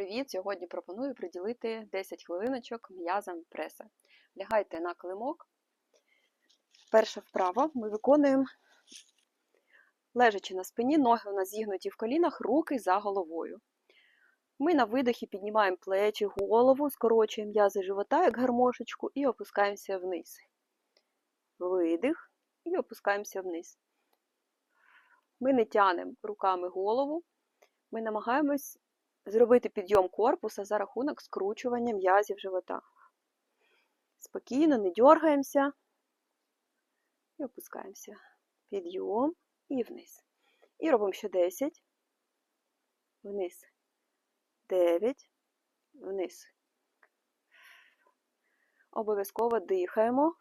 привіт! Сьогодні пропоную приділити 10 хвилиночок м'язам преса. Лягайте на килимок. Перша вправа ми виконуємо лежачи на спині, ноги у нас зігнуті в колінах, руки за головою. Ми на видохі піднімаємо плечі, голову, скорочуємо м'язи живота, як гармошечку, і опускаємося вниз. Видих і опускаємося вниз. Ми не тянемо руками голову, ми намагаємось зробити підйом корпуса за рахунок скручування м'язів живота. Спокійно, не дергаємося і опускаємося. Підйом і вниз. І робимо ще 10, вниз, 9, вниз. Обов'язково дихаємо.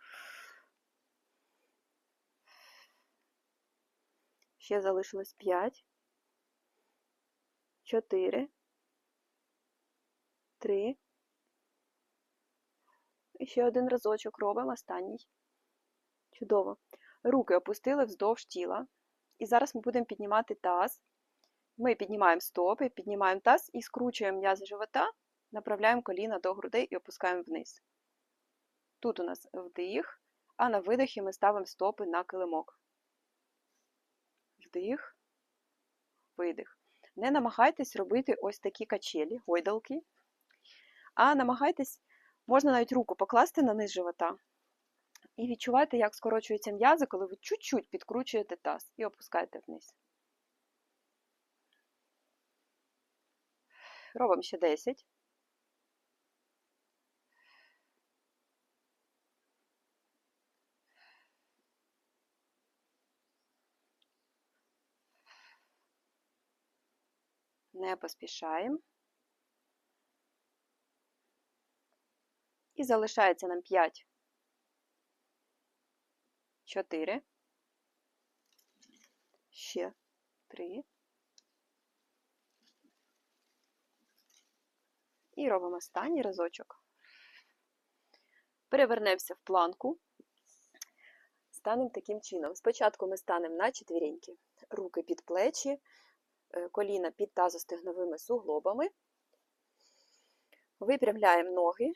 Ще залишилось 5, 4, три. Ще один разочок робимо, останній. Чудово. Руки опустили вздовж тіла. І зараз ми будемо піднімати таз. Ми піднімаємо стопи, піднімаємо таз і скручуємо м'язи живота, направляємо коліна до грудей і опускаємо вниз. Тут у нас вдих, а на видихі ми ставимо стопи на килимок. Вдих, видих. Не намагайтесь робити ось такі качелі, гойдалки а намагайтесь, можна навіть руку покласти на низ живота. І відчувати, як скорочуються м'язи, коли ви чуть-чуть підкручуєте таз і опускаєте вниз. Робимо ще 10. Не поспішаємо. І залишається нам 5, 4, ще 3. І робимо останній разочок. Перевернемося в планку. Станемо таким чином. Спочатку ми станемо на четвіреньки. Руки під плечі, е, коліна під тазостегновими суглобами. Випрямляємо ноги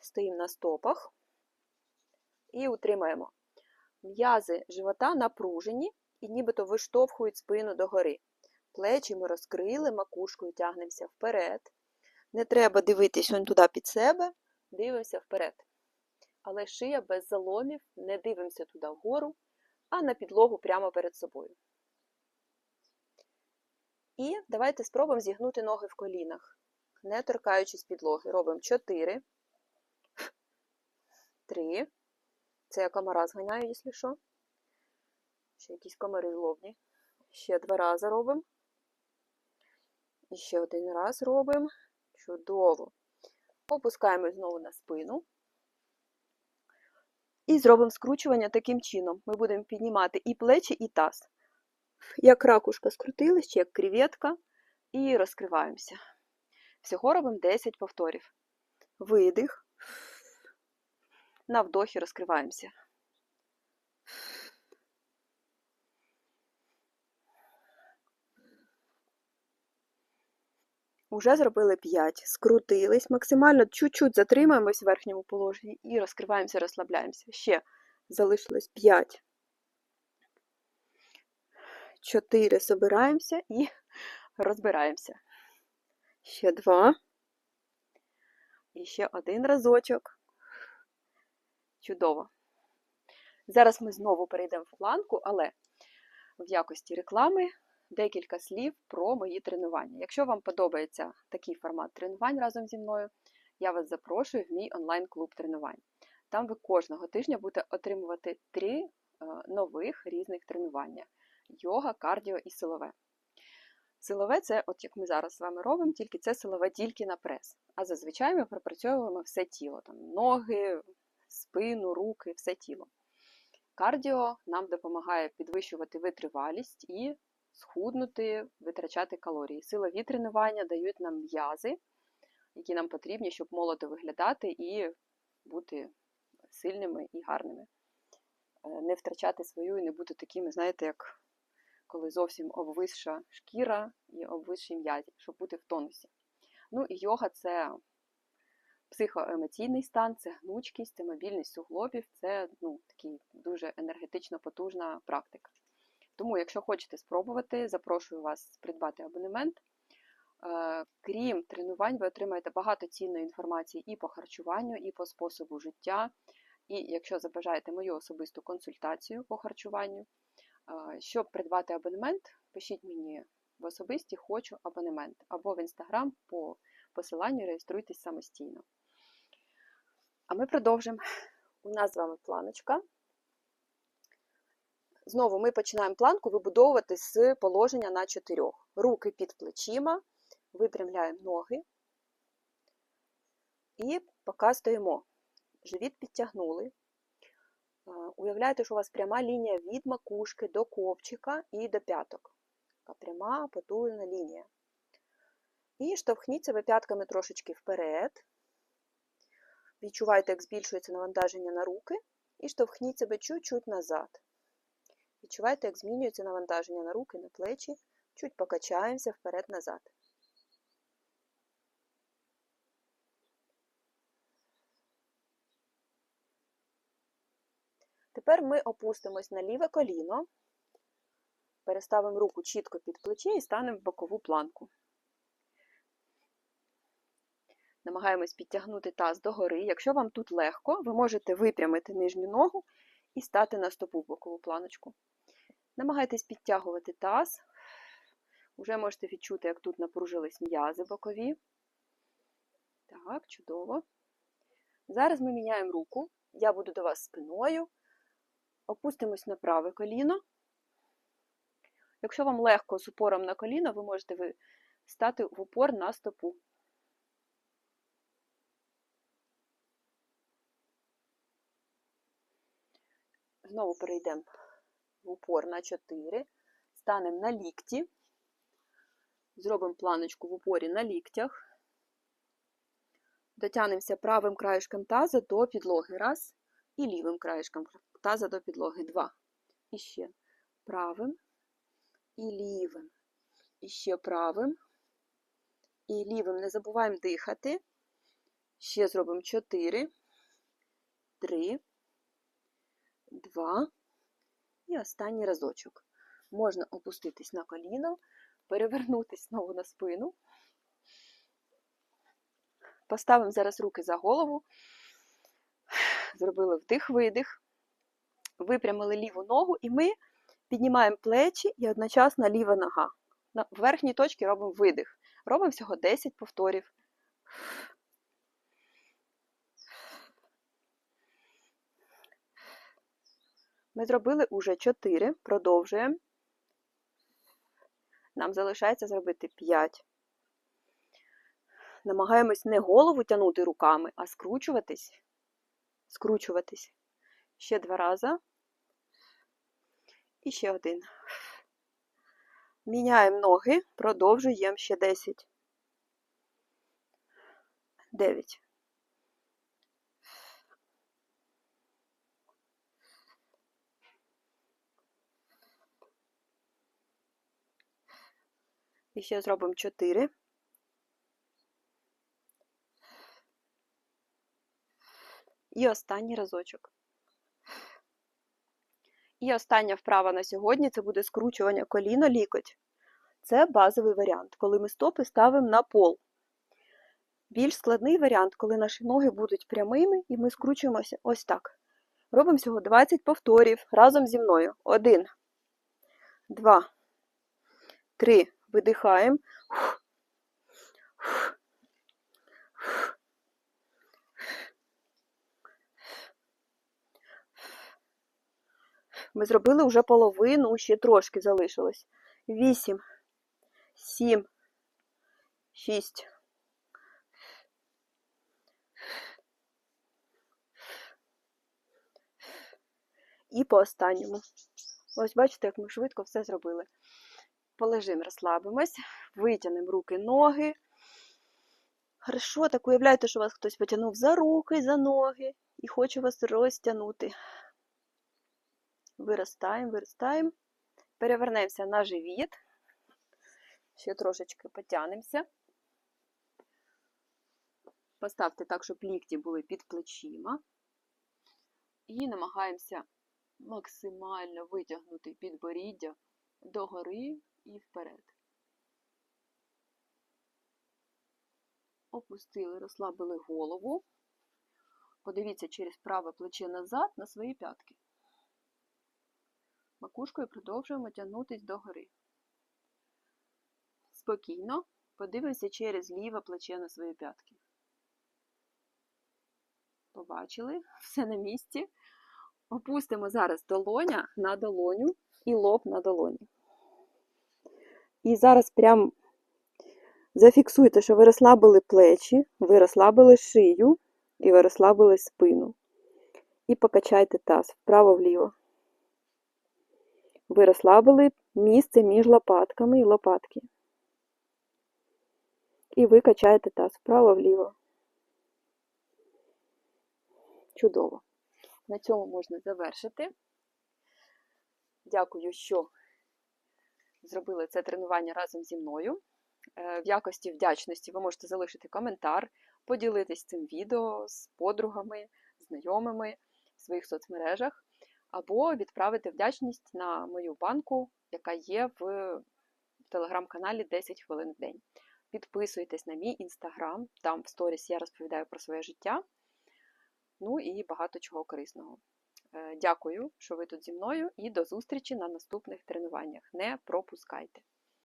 стоїмо на стопах і утримаємо. М'язи живота напружені і нібито виштовхують спину догори. Плечі ми розкрили, макушкою тягнемося вперед. Не треба дивитись он туди під себе, дивимося вперед. Але шия без заломів, не дивимося туди вгору, а на підлогу прямо перед собою. І давайте спробуємо зігнути ноги в колінах, не торкаючись підлоги. Робимо 4, Три. Це я комара зганяю, якщо що. Ще якісь комари злобні. Ще два рази робимо. І ще один раз робимо. Чудово. Опускаємо знову на спину. І зробимо скручування таким чином. Ми будемо піднімати і плечі, і таз. Як ракушка скрутилась, чи як креветка. І розкриваємося. Всього робимо 10 повторів. Видих. На вдохі розкриваємося. Уже зробили 5. Скрутились. Максимально чуть-чуть затримаємось в верхньому положенні і розкриваємося, розслабляємося. Ще залишилось 5. 4. Собираємося і розбираємося. Ще 2. І ще один разочок. Чудово. Зараз ми знову перейдемо в планку, але в якості реклами декілька слів про мої тренування. Якщо вам подобається такий формат тренувань разом зі мною, я вас запрошую в мій онлайн-клуб тренувань. Там ви кожного тижня будете отримувати три е, нових різних тренування: йога, кардіо і силове. Силове це, от як ми зараз з вами робимо, тільки це силове тільки на прес. А зазвичай ми пропрацьовуємо все тіло, там ноги, спину, руки, все тіло. Кардіо нам допомагає підвищувати витривалість і схуднути, витрачати калорії. Силові тренування дають нам м'язи, які нам потрібні, щоб молодо виглядати і бути сильними і гарними. Е, не втрачати свою і не бути такими, знаєте, як коли зовсім обвисша шкіра і обвисші м'язі, щоб бути в тонусі. Ну і йога це психоемоційний стан, це гнучкість, це мобільність суглобів, це ну, такий дуже енергетично потужна практика. Тому, якщо хочете спробувати, запрошую вас придбати абонемент. Е, Крім тренувань, ви отримаєте багато цінної інформації і по харчуванню, і по способу життя. І якщо забажаєте мою особисту консультацію по харчуванню, е, щоб придбати абонемент, пишіть мені в особисті хочу абонемент або в інстаграм по посиланню реєструйтесь самостійно. А ми продовжимо. У нас з вами планочка. Знову ми починаємо планку вибудовувати з положення на чотирьох. Руки під плечима, випрямляємо ноги і поки стоїмо. Живіт підтягнули. Уявляєте, що у вас пряма лінія від макушки до копчика і до п'яток. Така пряма потужна лінія. І штовхніть себе п'ятками трошечки вперед. Відчувайте, як збільшується навантаження на руки, і штовхніть себе чуть-чуть назад. Відчувайте, як змінюється навантаження на руки, на плечі. Чуть покачаємося вперед-назад. Тепер ми опустимось на ліве коліно, переставимо руку чітко під плече і станемо в бокову планку. Намагаємось підтягнути таз догори. Якщо вам тут легко, ви можете випрямити нижню ногу і стати на стопу в бокову планочку. Намагайтесь підтягувати таз. Уже можете відчути, як тут напружились м'язи бокові. Так, чудово. Зараз ми міняємо руку. Я буду до вас спиною. Опустимось на праве коліно. Якщо вам легко з упором на коліно, ви можете стати в упор на стопу. Знову перейдемо в упор на 4, станемо на лікті, зробимо планочку в упорі на ліктях, дотягнемося правим краєшком таза до підлоги. Раз. І лівим краєшком таза до підлоги. Два. І ще правим і лівим. І ще правим. І лівим не забуваємо дихати. Ще зробимо 4, 3, 2. І останній разочок. Можна опуститись на коліно, перевернутися знову на спину. Поставимо зараз руки за голову. Зробили вдих-видих. Випрямили ліву ногу, і ми піднімаємо плечі і одночасно ліва нога. На верхній точці робимо видих. Робимо всього 10 повторів. Ми зробили уже 4, продовжуємо. Нам залишається зробити 5. Намагаємось не голову тягнути руками, а скручуватись. Скручуватись. Ще два рази. І ще один. Міняємо ноги, продовжуємо ще 10. 9. І ще зробимо 4. І останній разочок. І остання вправа на сьогодні це буде скручування коліно лікоть. Це базовий варіант, коли ми стопи ставимо на пол. Більш складний варіант, коли наші ноги будуть прямими і ми скручуємося ось так. Робимо всього 20 повторів разом зі мною. Один, два, три. Видихаємо. Ми зробили вже половину, ще трошки залишилось. Вісім, сім, шість. І по останньому. Ось бачите, як ми швидко все зробили. Полежимо, розслабимось, витягнемо руки, ноги. Хорошо, так уявляєте, що вас хтось потягнув за руки, за ноги і хоче вас розтягнути. Виростаємо, виростаємо. Перевернемося на живіт. Ще трошечки потягнемося. Поставте так, щоб лікті були під плечима. І намагаємося максимально витягнути підборіддя догори і вперед. Опустили, розслабили голову. Подивіться через праве плече назад на свої п'ятки. Макушкою продовжуємо тягнутись догори. Спокійно подивимося через ліве плече на свої п'ятки. Побачили, все на місці. Опустимо зараз долоня на долоню і лоб на долоні. І зараз прям зафіксуйте, що ви розслабили плечі, ви розслабили шию і ви розслабили спину. І покачайте таз вправо-вліво. Ви розслабили місце між лопатками і лопатки. І ви качаєте таз вправо-вліво. Чудово. На цьому можна завершити. Дякую, що зробили це тренування разом зі мною. Е, В якості вдячності ви можете залишити коментар, поділитись цим відео з подругами, знайомими в своїх соцмережах, або відправити вдячність на мою банку, яка є в телеграм-каналі 10 хвилин в день. Підписуйтесь на мій інстаграм, там в сторіс я розповідаю про своє життя. Ну і багато чого корисного. Е, Дякую, що ви тут зі мною, і до зустрічі на наступних тренуваннях. Не пропускайте!